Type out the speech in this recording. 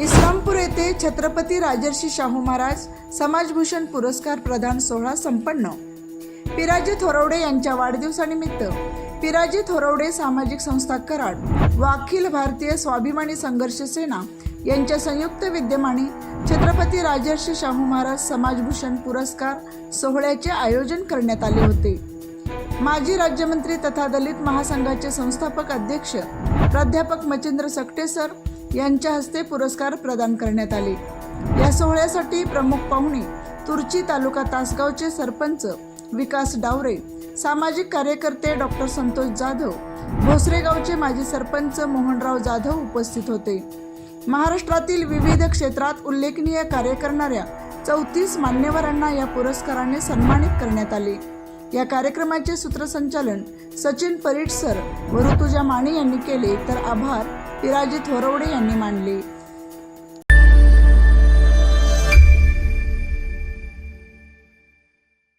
इस्लामपूर येथे छत्रपती राजर्षी शाहू महाराज समाजभूषण पुरस्कार प्रदान सोहळा संपन्न. पिराजी थोरवडे यांच्या वाढदिवसानिमित्त पिराजी थोरवडे सामाजिक संस्था कराड व अखिल भारतीय स्वाभिमानी संघर्ष सेना यांच्या संयुक्त विद्यमाने छत्रपती राजर्षी शाहू महाराज समाजभूषण पुरस्कार सोहळ्याचे आयोजन करण्यात आले होते. माजी राज्यमंत्री तथा दलित महासंघाचे संस्थापक अध्यक्ष प्राध्यापक मचिंद्र सकटे सर यांच्या हस्ते पुरस्कार प्रदान करण्यात आले. या सोहळ्यासाठी प्रमुख पाहुणे तुर्ची तालुका तासगावचे सरपंच विकास डावरे सामाजिक कार्यकर्ते डॉक्टर संतोष जाधव भोसरेगावचे माजी सरपंच मोहनराव जाधव उपस्थित होते. महाराष्ट्रातील विविध क्षेत्रात उल्लेखनीय कार्य करणाऱ्या चौतीस मान्यवरांना या पुरस्काराने सन्मानित करण्यात आले. या कार्यक्रमाचे सूत्रसंचालन सचिन परीट सर व ऋतुजा माने यांनी केले तर आभार. पिराजी थोरवडे यांनी मांडली.